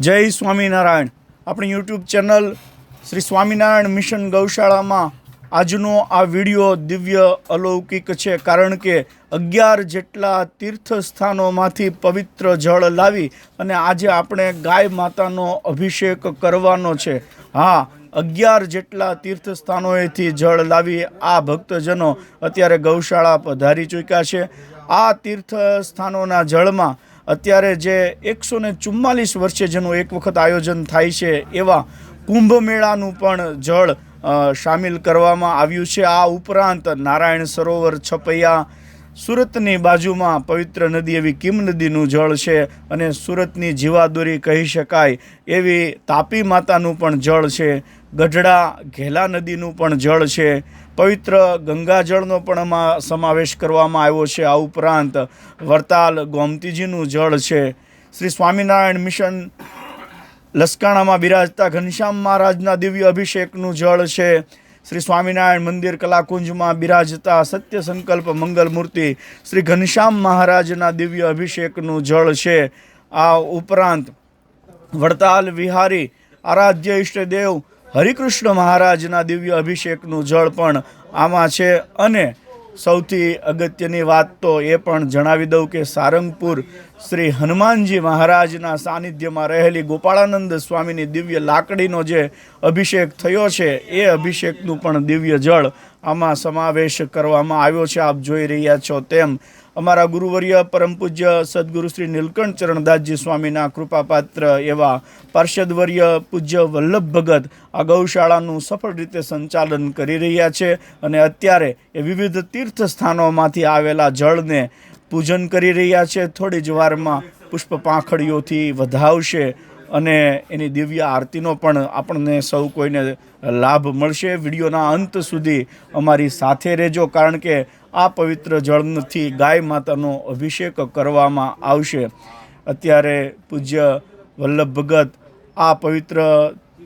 જય સ્વામિનારાયણ. આપણી YouTube channel Shri Swaminarayan mission ગૌશાળામાં આજનો આ વીડિયો દિવ્ય અલૌકિક છે. કારણ કે અગિયાર જેટલા તીર્થ સ્થાનોમાંથી પવિત્ર જળ લાવી અને આજે આપણે ગાય માતાનો અભિષેક કરવાનો છે. હા, અગિયાર જેટલા તીર્થ સ્થાનોએથી જળ લાવી આ ભક્તજનો અત્યારે ગૌશાળા પધારી ચૂક્યા છે. આ તીર્થ સ્થાનોના જળમાં અત્યારે જે એકસો ને ચુમ્માલીસ વર્ષે જેનું એક વખત આયોજન થાય છે, એવા કુંભ મેળાનું પણ જળ સામેલ કરવામાં આવ્યું છે. આ ઉપરાંત નારાયણ સરોવર, છપૈયા સુરતની બાજુમાં પવિત્ર નદી એવી કિમ નદીનું જળ છે અને સુરતની જીવાદોરી કહી શકાય એવી તાપી માતાનું પણ જળ છે. ગઢડા ઘેલા નદીનું પણ જળ છે. પવિત્ર ગંગાજળનો પણ આમાં સમાવેશ કરવામાં આવ્યો છે. આ ઉપરાંત વરતાલ ગોમતીજીનું જળ છે. શ્રી સ્વામિનારાયણ મિશન લસકાણામાં બિરાજતા ઘનશ્યામ મહારાજના દિવ્ય અભિષેકનું જળ છે. શ્રી સ્વામિનારાયણ મંદિર કલાકુંજમાં બિરાજતા સત્ય સંકલ્પ મંગલ મૂર્તિ શ્રી ઘનશ્યામ મહારાજના દિવ્ય અભિષેકનું જળ છે. આ ઉપરાંત વડતાલ વિહારી આરાધ્ય ઈષ્ટદેવ હરિકૃષ્ણ મહારાજના દિવ્ય અભિષેકનું જળ પણ આમાં છે અને સૌથી અગત્યની વાત તો એ પણ જણાવી દઉં કે સારંગપુર શ્રી હનુમાનજી મહારાજના સાનિધ્યમાં રહેલી ગોપાળાનંદ સ્વામીની દિવ્ય લાકડીનો જે અભિષેક થયો છે, એ અભિષેકનું પણ દિવ્ય જળ આમાં સમાવેશ કરવામાં આવ્યો છે. આપ જોઈ રહ્યા છો તેમ અમારા ગુરુવર્ય પરમ પૂજ્ય સદગુરુ શ્રી નીલકંઠ ચરણદાસજી સ્વામીના કૃપાપાત્ર એવા પાર્ષદવર્ય પૂજ્ય વલ્લભ ભગત આ ગૌશાળાનું સફળ રીતે સંચાલન કરી રહ્યા છે અને અત્યારે એ વિવિધ તીર્થ સ્થાનોમાંથી આવેલા જળને પૂજન કરી રહ્યા છે. થોડી જ વારમાં પુષ્પ પાંખડીઓથી વધાવશે અને એની દિવ્ય આરતીનો પણ આપણને સૌ કોઈને લાભ મળશે. વિડીયોના અંત સુધી અમારી સાથે રહેજો, કારણ કે આ પવિત્ર જળથી ગાય માતાનો અભિષેક કરવામાં આવશે. અત્યારે પૂજ્ય વલ્લભ ભગત આ પવિત્ર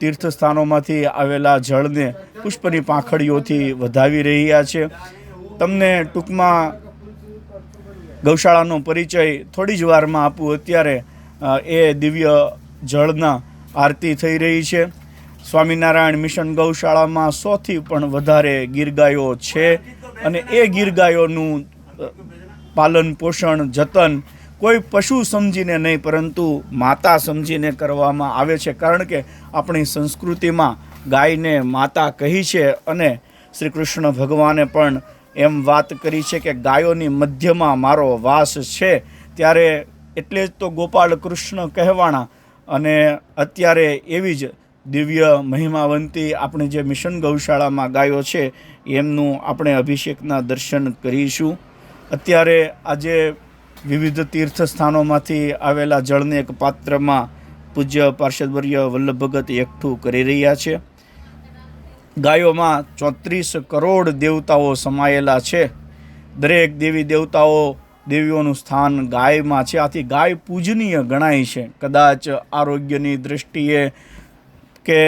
તીર્થસ્થાનોમાંથી આવેલા જળને પુષ્પની પાંખડીઓથી વધાવી રહ્યા છે. તમને ટૂંકમાં ગૌશાળાનો પરિચય થોડી જ વારમાં આપું. અત્યારે એ દિવ્ય જળના આરતી થઈ રહી છે. સ્વામિનારાયણ મિશન ગૌશાળામાં સોથી પણ વધારે ગીર ગાયો છે. અને એ ગીર ગાયોનું પાલન, પોષણ, જતન કોઈ પશુ સમજીને નહીં, પરંતુ માતા સમજીને કરવામાં આવે છે. કારણ કે આપણી સંસ્કૃતિમાં ગાયને માતા કહી છે અને શ્રી કૃષ્ણ ભગવાને પણ એમ વાત કરી છે કે ગાયોની મધ્યમાં મારો વાસ છે. ત્યારે એટલે જ તો ગોપાલ કૃષ્ણ કહેવાણા અને અત્યારે એવી જ દિવ્ય મહિમાવંતી આપણે જે મિશન ગૌશાળામાં ગાયો છે, એમનું આપણે અભિષેકના દર્શન કરીશું. અત્યારે આજે વિવિધ તીર્થ સ્થાનોમાંથી આવેલા જળને એક પાત્રમાં પૂજ્ય પાર્ષદવર્ય વલ્લભ ભગત એકઠું કરી રહ્યા છે. ગાયોમાં ચોત્રીસ કરોડ દેવતાઓ સમાયેલા છે. દરેક દેવી દેવતાઓ દેવીઓનું સ્થાન ગાયમાં છે. આથી ગાય પૂજનીય ગણાય છે. કદાચ આરોગ્યની દૃષ્ટિએ કે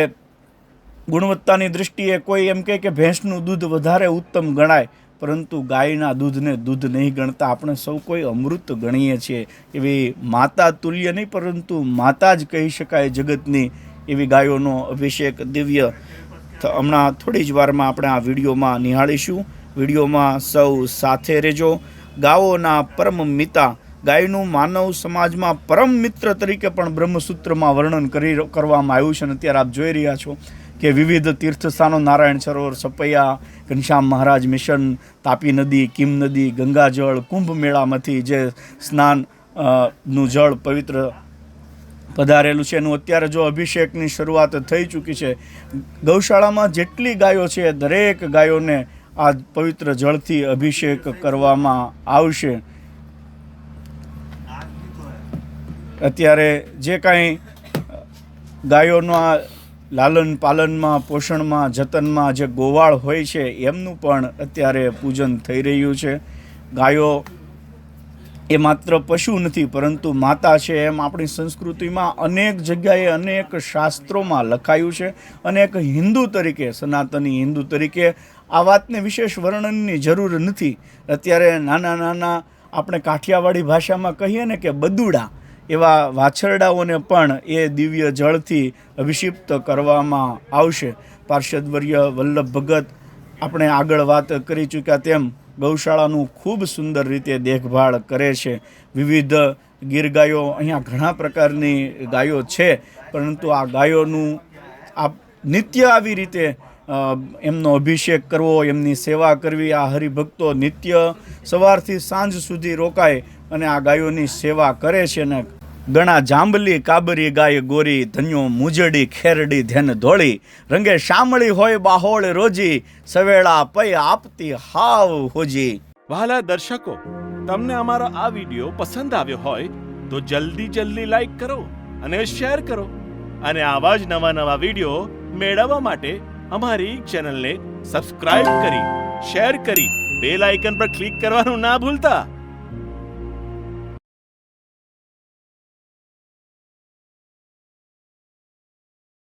ગુણવત્તાની દૃષ્ટિએ કોઈ એમ કહે કે ભેંસનું દૂધ વધારે ઉત્તમ ગણાય, પરંતુ ગાયના દૂધને દૂધ નહીં ગણતા આપણે સૌ કોઈ અમૃત ગણીએ છીએ. એવી માતા તુલ્ય નહીં, પરંતુ માતા જ કહી શકાય જગતની એવી ગાયોનો અભિષેક દિવ્ય. હમણાં થોડી જ વારમાં આપણે આ વિડીયોમાં નિહાળીશું. વિડીયોમાં સૌ સાથે રહેજો. ગાઓના પરમ મિતા ગાયનું માનવ સમાજમાં પરમ મિત્ર તરીકે પણ બ્રહ્મસૂત્રમાં વર્ણન કરી કરવામાં આવ્યું છે અને અત્યારે આપ જોઈ રહ્યા છો કે વિવિધ તીર્થ સ્થાનો નારાયણ સરોવર, સપૈયા, ઘનશ્યામ મહારાજ મિશન, તાપી નદી, કિમ નદી, ગંગાજળ, કુંભ મેળામાંથી જે સ્નાનનું જળ પવિત્ર પધારેલું છે. એનું અત્યારે જો અભિષેકની શરૂઆત થઈ ચૂકી છે, ગૌશાળામાં જેટલી ગાયો છે, દરેક ગાયોને આ પવિત્ર જળથી અભિષેક કરવામાં આવશે. અત્યારે જે કાંઈ ગાયોના લાલન પાલનમાં, પોષણમાં, જતનમાં જે ગોવાળ હોય છે, એમનું પણ અત્યારે પૂજન થઈ રહ્યું છે. ગાયો એ માત્ર પશુ નથી, પરંતુ માતા છે. એમ આપણી સંસ્કૃતિમાં અનેક જગ્યાએ અનેક શાસ્ત્રોમાં લખાયું છે. અને એક હિન્દુ તરીકે, સનાતની હિન્દુ તરીકે આ વાતને વિશેષ વર્ણનની જરૂર નથી. અત્યારે નાના નાના આપણે કાઠિયાવાડી ભાષામાં કહીએ ને કે બદુડા એવા વાછરડાઓને પણ એ દિવ્ય જળથી અભિષિપ્ત કરવામાં આવશે. પાર્ષદવર્ય વલ્લભ ભગત આપણે આગળ વાત કરી ચૂક્યા તેમ ગૌશાળાનું ખૂબ સુંદર રીતે દેખભાળ કરે છે. વિવિધ ગીર ગાયો અહીંયા ઘણા પ્રકારની ગાયો છે, પરંતુ આ ગાયોનું આ નિત્ય આવી રીતે એમનો અભિષેક કરવો, એમની સેવા કરવી, આ હરિભક્તો નિત્ય સવારથી સાંજ સુધી રોકાય અને આ ગાયોની સેવા કરે છે ને ગણા જાંબલી, કાબરી, ગાય, ગોરી, ધન્યો, મુજડી, ખેરડી ધ્યાન ધોળી, રંગે શામળી હોય, બાહોળ રોજી, સવેળા પૈ આપતી હાવ હોજી. વહાલા દર્શકો, તમને અમારો આ વિડિયો પસંદ આવ્યો હોય, તો જલ્દી જલ્દી લાઈક કરો અને શેર કરો અને આવા જ નવા નવા વિડિયો મેળવવા માટે અમારી ચેનલને સબસ્ક્રાઇબ કરી શેર કરી બેલ આઇકન પર ક્લિક કરવાનું ના ભૂલતા.